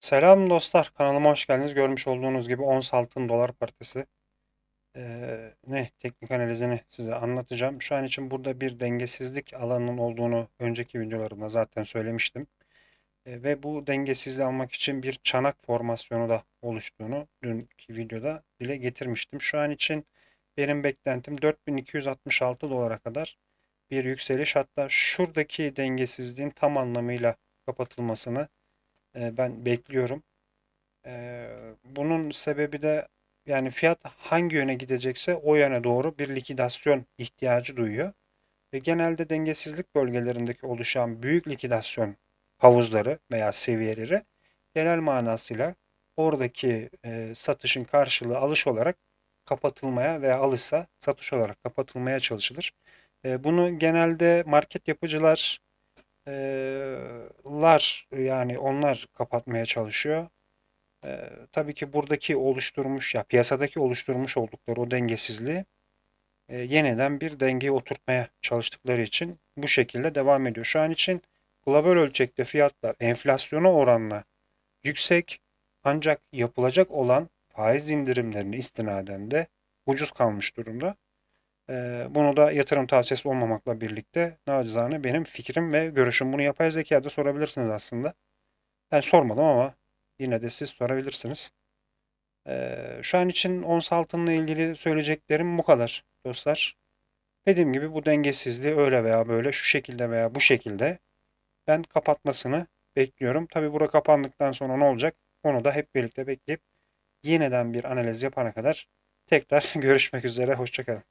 Selam dostlar, kanalıma hoş geldiniz. Görmüş olduğunuz gibi ons altın dolar paritesi eee, ne teknik analizini size anlatacağım. Şu an için burada bir dengesizlik alanının olduğunu önceki videolarımda zaten söylemiştim. E, ve bu dengesizliği almak için bir çanak formasyonu da oluştuğunu dünkü videoda dile getirmiştim. Şu an için benim beklentim 4266 dolara kadar bir yükseliş. Hatta şuradaki dengesizliğin tam anlamıyla kapatılmasını e, ben bekliyorum. Ee, bunun sebebi de yani fiyat hangi yöne gidecekse o yöne doğru bir likidasyon ihtiyacı duyuyor. Ve genelde dengesizlik bölgelerindeki oluşan büyük likidasyon havuzları veya seviyeleri genel manasıyla oradaki e, satışın karşılığı alış olarak kapatılmaya veya alışsa satış olarak kapatılmaya çalışılır. E, bunu genelde market yapıcılar e, lar yani onlar kapatmaya çalışıyor. Ee, tabii ki buradaki oluşturmuş ya piyasadaki oluşturmuş oldukları o dengesizliği e, yeniden bir dengeye oturtmaya çalıştıkları için bu şekilde devam ediyor. Şu an için global ölçekte fiyatlar enflasyona oranla yüksek ancak yapılacak olan faiz indirimlerine istinaden de ucuz kalmış durumda. Bunu da yatırım tavsiyesi olmamakla birlikte nacizane benim fikrim ve görüşüm. Bunu yapay zekada sorabilirsiniz aslında. Ben sormadım ama yine de siz sorabilirsiniz. Şu an için ons altınla ilgili söyleyeceklerim bu kadar dostlar. Dediğim gibi bu dengesizliği öyle veya böyle şu şekilde veya bu şekilde ben kapatmasını bekliyorum. Tabii bura kapandıktan sonra ne olacak? Onu da hep birlikte bekleyip yeniden bir analiz yapana kadar tekrar görüşmek üzere. Hoşçakalın.